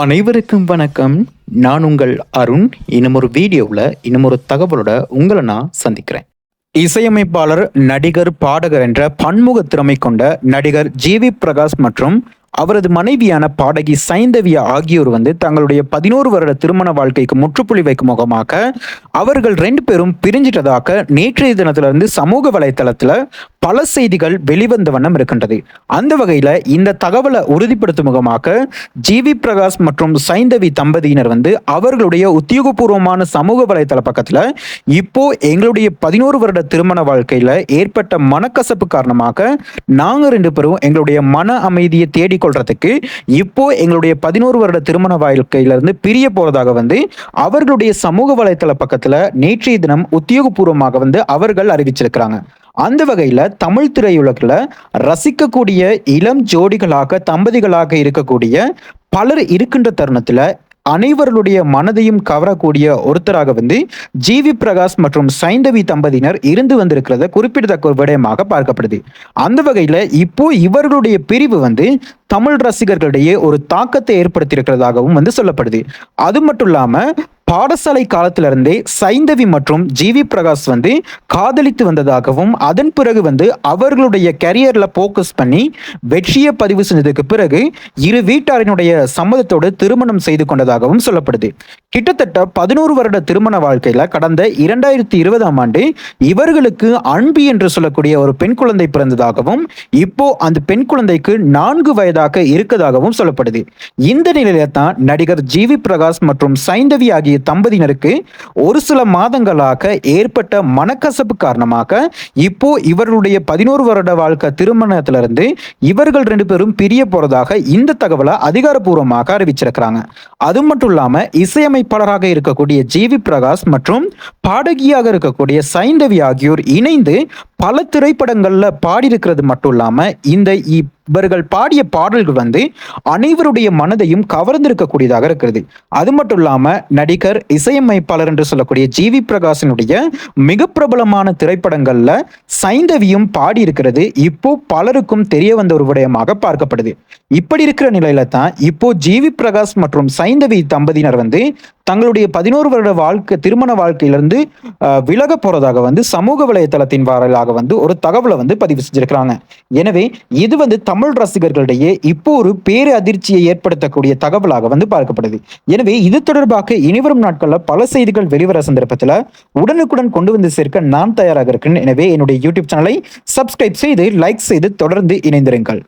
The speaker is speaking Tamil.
அனைவருக்கும் வணக்கம். நான் உங்கள் அருண். இன்னும் ஒரு வீடியோவில் இன்னும் ஒரு தகவலோட உங்களை நான் சந்திக்கிறேன். இசையமைப்பாளர் நடிகர் பாடகர் என்ற பன்முக திறமை கொண்ட நடிகர் ஜிவி பிரகாஷ் மற்றும் அவரது மனைவியான பாடகி சைந்தவியா ஆகியோர் வந்து தங்களுடைய பதினோரு வருட திருமண வாழ்க்கைக்கு முற்றுப்புள்ளி வைக்கும் முகமாக அவர்கள் ரெண்டு பேரும் பிரிஞ்சிட்டதாக நேற்றைய தினத்திலிருந்து சமூக வலைத்தளத்தில் பல செய்திகள் வெளிவந்த வண்ணம் இருக்கின்றது. அந்த வகையில் இந்த தகவலை உறுதிப்படுத்தும் முகமாக ஜிவி பிரகாஷ் மற்றும் சைந்தவி தம்பதியினர் வந்து அவர்களுடைய உத்தியோகபூர்வமான சமூக வலைத்தள பக்கத்தில் இப்போ எங்களுடைய பதினோரு வருட திருமண வாழ்க்கையில் ஏற்பட்ட மனக்கசப்பு காரணமாக நாங்கள் ரெண்டு பேரும் எங்களுடைய மன அமைதியை தேடிக்கொள்றதுக்கு இப்போ எங்களுடைய பதினோரு வருட திருமண வாழ்க்கையிலிருந்து பிரிய போறதாக வந்து அவர்களுடைய சமூக வலைத்தள பக்கத்தில் நேற்றைய தினம் உத்தியோகபூர்வமாக வந்து அவர்கள் அறிவிச்சிருக்கிறாங்க. அந்த வகையில் தமிழ் திரையுலகில் ரசிக்கக்கூடிய இளம் ஜோடிகளாக தம்பதிகளாக இருக்கக்கூடிய பலர் இருக்கின்ற தருணத்தில் அனைவர்களுடைய மனதையும் கவரக்கூடிய ஒருத்தராக வந்து ஜிவி பிரகாஷ் மற்றும் சைந்தவி தம்பதியினர் இருந்து வந்திருக்கிறத குறிப்பிடத்தக்க ஒரு விடயமாக பார்க்கப்படுது. அந்த வகையில் இப்போ இவர்களுடைய பிரிவு வந்து தமிழ் ரசிகர்களிடையே ஒரு தாக்கத்தை ஏற்படுத்தியிருக்கிறதாகவும் வந்து சொல்லப்படுது. அது மட்டும் இல்லாமல் பாடசாலை காலத்திலிருந்தே சைந்தவி மற்றும் ஜிவி பிரகாஷ் வந்து காதலித்து வந்ததாகவும் அதன் பிறகு வந்து அவர்களுடைய கரியர்ல போக்கஸ் பண்ணி வெற்றியை பதிவு செஞ்சதுக்கு பிறகு இரு வீட்டாரினுடைய சம்மதத்தோடு திருமணம் செய்து கொண்டதாகவும் சொல்லப்படுது. கிட்டத்தட்ட பதினோரு வருட திருமண வாழ்க்கையில கடந்த இரண்டாயிரத்தி இருபதாம் ஆண்டு இவர்களுக்கு அன்பு என்று சொல்லக்கூடிய ஒரு பெண் குழந்தை பிறந்ததாகவும் இப்போ அந்த பெண் குழந்தைக்கு நான்கு வயதாக இருக்கதாகவும் சொல்லப்படுது. இந்த நிலையில தான் நடிகர் ஜிவி பிரகாஷ் மற்றும் சைந்தவி ஆகிய தம்பதியினருக்கு ஒரு சில மாதங்களாக ஏற்பட்ட மனக்கசப்பு காரணமாக இப்போ இவர்களுடைய பதினோரு வருட வாழ்க்கை திருமணத்திலிருந்து இவர்கள் ரெண்டு பேரும் பிரிய போறதாக இந்த தகவலை அதிகாரப்பூர்வமாக அறிவிச்சிருக்கிறாங்க. அது மட்டும் இல்லாம இசையமைப்பாளராக இருக்கக்கூடிய ஜிவி பிரகாஷ் மற்றும் பாடகியாக இருக்கக்கூடிய சைந்தவி ஆகியோர் இணைந்து பல திரைப்படங்கள்ல பாடியிருக்கிறது மட்டும் இல்லாம இந்த இவர்கள் பாடிய பாடல்கள் வந்து அனைவருடைய மனதையும் கவர்ந்திருக்கக்கூடியதாக இருக்கிறது. அது மட்டும் இல்லாம நடிகர் இசையமைப்பாளர் என்று சொல்லக்கூடிய ஜிவி பிரகாசனுடைய மிக பிரபலமான திரைப்படங்கள்ல சைந்தவியும் பாடியிருக்கிறது. இப்போ பலருக்கும் தெரிய வந்த ஒரு விடயமாக பார்க்கப்படுது. இப்படி இருக்கிற நிலையில தான் இப்போ ஜிவி பிரகாஷ் மற்றும் சைந்தவி தம்பதியினர் வந்து தங்களுடைய பதினோரு வருட வாழ்க்கை திருமண வாழ்க்கையிலிருந்து விலக போறதாக வந்து சமூக வலைதளத்தின் வாரலாக வந்து ஒரு தகவலை வந்து பதிவு செஞ்சிருக்கிறாங்க. எனவே இது வந்து தமிழ் ரசிகர்களிடையே இப்போ ஒரு பேரு அதிர்ச்சியை ஏற்படுத்தக்கூடிய தகவலாக வந்து பார்க்கப்படுது. எனவே இது தொடர்பாக இனிவரும் நாட்களில் பல செய்திகள் வெளிவர சந்தர்ப்பத்தில் உடனுக்குடன் கொண்டு வந்து சேர்க்க நான் தயாராக இருக்கேன். எனவே என்னுடைய யூடியூப் சேனலை சப்ஸ்கிரைப் செய்து லைக் செய்து தொடர்ந்து இணைந்திருங்கள்.